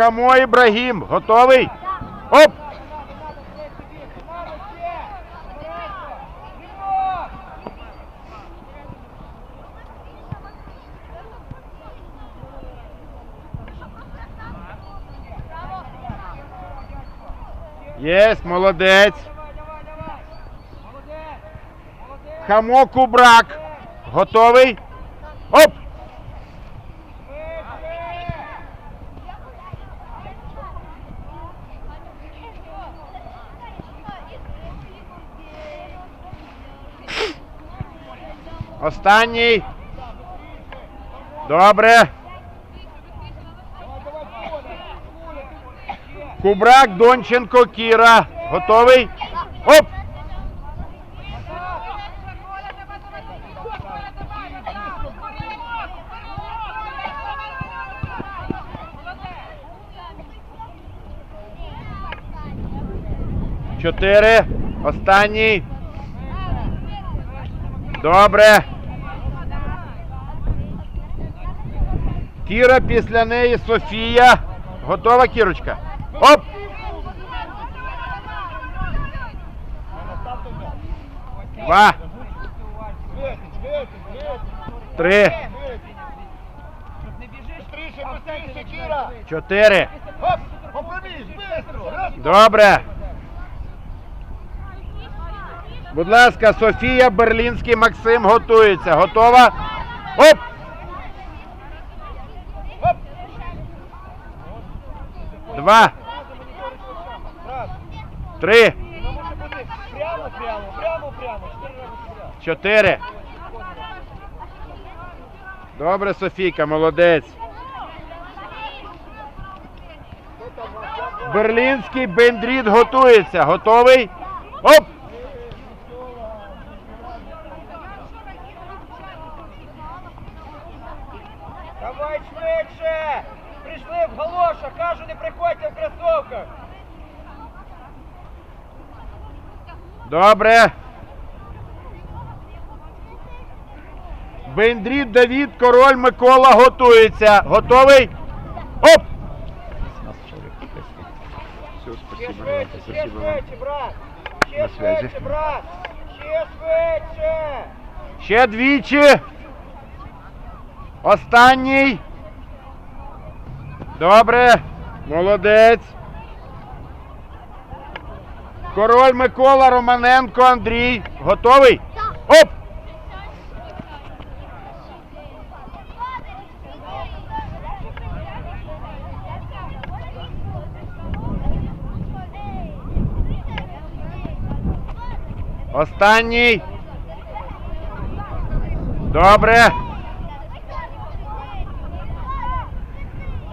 Хамо Ібрагім. Готовий? Оп! Єсть, молодець. Хамо Кубрак. Готовий? Оп! Останній. Добре. Кубрак, Донченко, Кіра. Готовий? Оп! Чотири. Останній. Добре. Кіра після неї Софія. Готова, Кірочка? Оп! Два. Три. Быстріше, быстріше, Кіра! Чотири. Оп! Попробіж, быстро! Раз! Добре. Будь ласка, Софія Берлінський Максим готується. Готова? Оп! Оп! Два. Три. Прямо, прямо. Чотири. Добре, Софійка, молодець. Берлінський бендріт готується. Готовий? Оп! Давай швидше! Прийшли в галошах, кажу, не приходьте в кросовках! Добре. Бендріт Давід, король Микола готується. Готовий? Оп! Все, Ще швидше, ще швидше, брат! Ще На швидше, брат! Ще швидше! Ще двічі. Останній. Добре. Молодець. Король Микола Романенко Андрій. Готовий? Оп! Останній. Добре.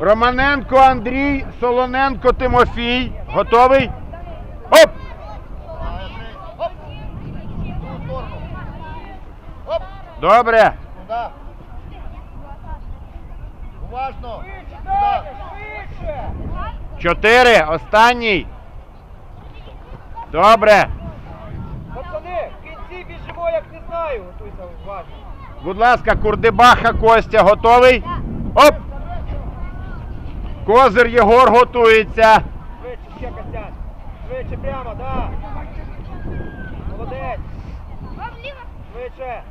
Романенко Андрій, Солоненко Тимофій. Готовий? Оп! Добре. Уважно. Чотири. Останній. Добре. Пацани, в кінці біжимо, як не знаю. Готуйся уважно. Будь ласка, Курдибаха Костя готовий? Оп! Козир Єгор готується. Швидше, ще Костян. Швидше прямо, да. Молодець. Швидше.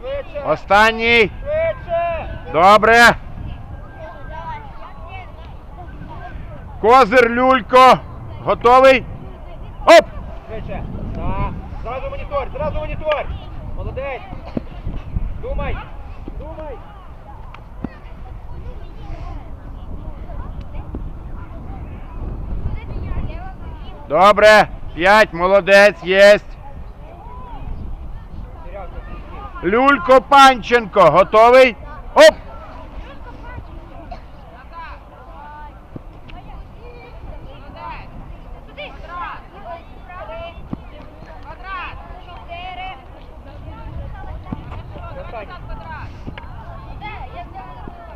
Швидше. Останній. Швидше. Добре. Козир Люлько. Готовий? Оп! Швидше. Да. Зразу монітор, зразу монітор. Молодець. Думай. Думай. Добре. П'ять. Молодець. Єсть. Люлько Панченко. Готовий? Оп!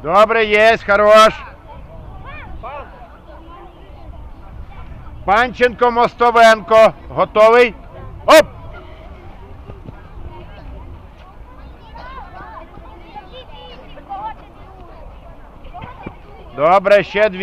Добре, єсть. Хорош. Панченко Мостовенко. Готовий? Оп! Добре, ще дві.